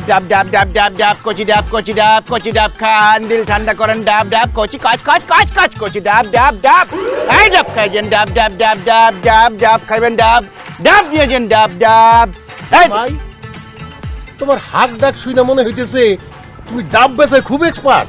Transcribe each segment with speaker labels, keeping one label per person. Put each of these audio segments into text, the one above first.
Speaker 1: ডাব ডাব ডাব ডাব ডাব ডাব কচি ডাব কচি ডাব কচি ডাব খান দিল ঠান্ডা করেন ডাব ডাব কচি কাজ কাজ কাজ কাজ কচি ডাব ডাব ডাব এই ডাব খাইছেন ডাব ডাব ডাব ডাব ডাব ডাব খাইবেন ডাব ডাব দিয়েছেন ডাব ডাব
Speaker 2: ভাই তোমার হাত ডাক শুই না মনে হইতেছে তুমি ডাব বেচায় খুব এক্সপার্ট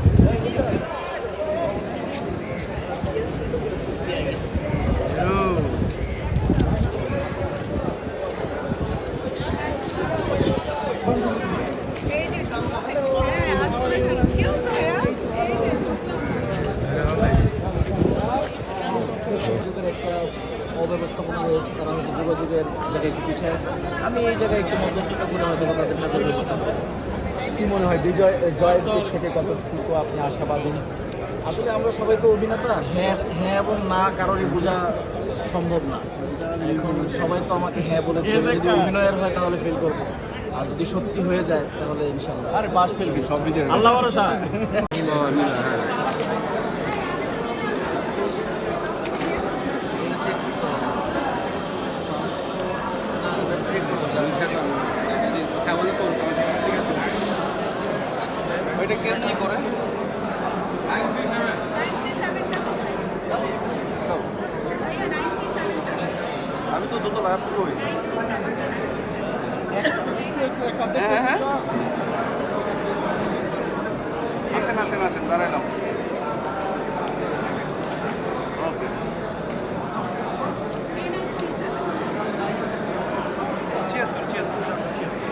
Speaker 3: এই যে হ্যাঁ হাত করে ফেলো কেউ ছায়া এই যে
Speaker 4: যোগাযোগের একটা অব্যবস্থাপনা রয়েছে তারা হয়তো যোগাযোগের জায়গায় একটু পিছিয়ে আছে। আমি এই জায়গায় একটু মধ্যস্থতা করে হয়তো বা তাদের কাজের ব্যবস্থা
Speaker 5: কি মনে হয় বিজয় জয়ের দিক থেকে কতটুকু আপনি আশাবাদী?
Speaker 4: আসলে আমরা সবাই তো অভিনেতা হ্যাঁ হ্যাঁ এবং না কারোরই বোঝা সম্ভব না। এখন সবাই তো আমাকে হ্যাঁ বলেছে যদি অভিনয়ের হয় তাহলে ফেল করব। আর যদি সত্যি হয়ে যায় তাহলে ইনশাল্লাহ
Speaker 5: আরে বাস ফেলবি সব বিজয়
Speaker 3: নাইন নাইন থ্রি সেভেনটা
Speaker 6: আমি তো দুটো লাগাতে করি
Speaker 3: নাইন থ্রি
Speaker 6: হ্যাঁ হ্যাঁ আসেন আসেন আসেন দাঁড়াইলাম ওকে
Speaker 3: নাইন থ্রি সেভেন
Speaker 6: ছিয়াত্তর ছিয়াত্তর চারশো ছিয়াত্তর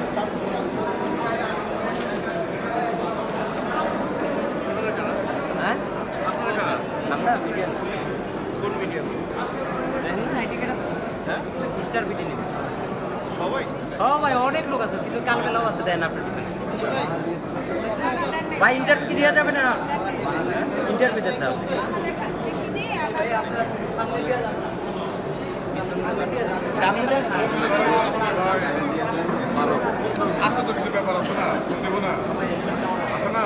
Speaker 7: হ্যাঁ
Speaker 6: আপনারা কারা?
Speaker 7: আমরা মিডিয়াম
Speaker 6: কোন মিডিয়াম? হ্যাঁ?
Speaker 7: স্টার বিটি নেবে
Speaker 6: সবাই?
Speaker 7: ও ভাই অনেক লোক আছে। কিছু কাল বেলাও আছে দেন আপনার পিছনে। ভাই ইন্টারভিউ কি দেওয়া যাবে না? ইন্টারভিউ সামনে দেন
Speaker 8: আছে তো কিছু ব্যাপার আছে না ফোন দেবো না আছে না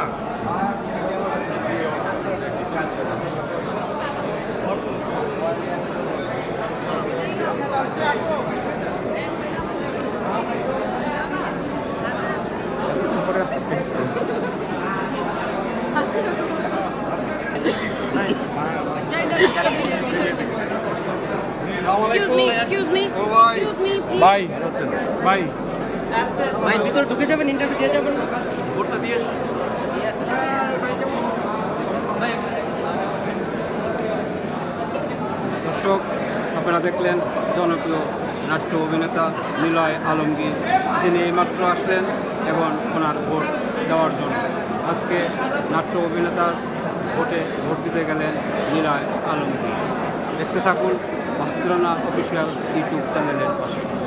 Speaker 3: Excuse me, excuse me, excuse me, please.
Speaker 8: ভাই ভাই।
Speaker 7: ভিতরে ঢুকে যাবেন ইন্টারভিউ দিয়ে যাবেন।
Speaker 6: ভোটটা দিয়ে।
Speaker 9: দর্শক আপনারা দেখলেন জনপ্রিয় নাট্য অভিনেতা নিলয় আলমগীর। তিনি এইমাত্র আসলেন এবং ওনার ভোট দেওয়ার জন্য। আজকে নাট্য অভিনেতার ভোটে ভোট দিতে গেলেন নিলয় আলমগীর। দেখতে থাকুন মাসুদরানা অফিসিয়াল ইউটিউব চ্যানেলের পাশে।